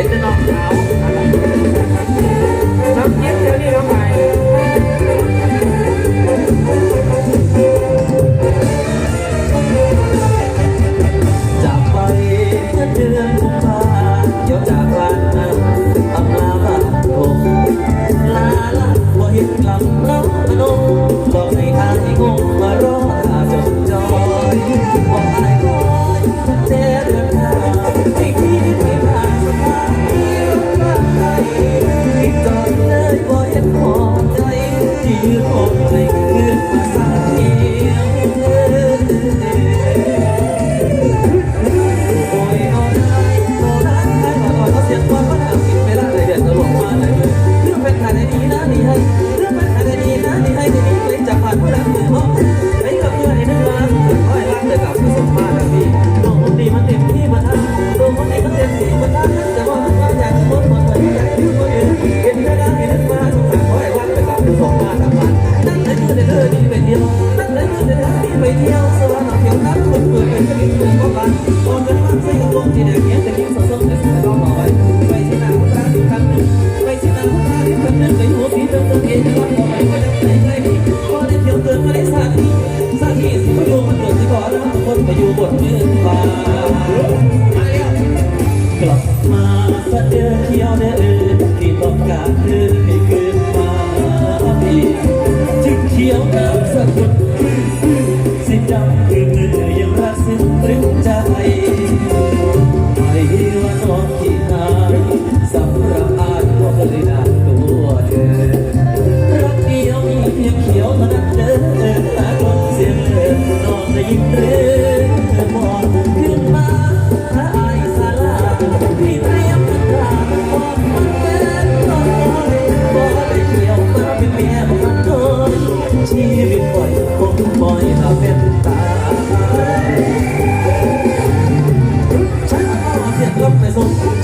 ห็นแมันเต็มที่มาทันตัวคนนี้มันเต็มที่มาทันจะว่าว่าอยากหมดหมดหมดอยากยืมคนอื่นเห็นได้ได้นมาสงสารคอยรักเลยกับผู้สมมาทำงานนั่นเลยคือเดินดีไปเที่ยวนั่นเลยคือเดินดีไปเที่ยวสวรรค์เที่ยวนัดคนเปิดเป็นกระดิ่งเปิดก็บานตอนกันบ้านใส่กระโปรงสีแดงเงี้ยแต่ยิ้มสดๆแต่สวยร้องหน่อยไปที่หน้าคนตาดิคำหนึ่งไปที่หน้าคนตาดิคำหนึ่งไปหัวสีเติมติมเองร้องหน่อยก็จะใส่ใจดีพอได้เที่ยวเติมก็ได้สาธิสาธิสิประโยชน์มันเกิดที่ก่อนนะคนไปอยู่บนมือ สะเดือเที่ยวเดือที่ต้องการคืนให้คืนมาอีกจึงเขียวนำสะกดสิดำคือเธอยังรักซึ้งรึใจไอ้ว่าน้องที่นายสำราญก็เลยนตัวเธอรักเดียวมีเพียงเขียวนั้เด้อตาคนเสียงเธอนอินเรื่องม Thank you.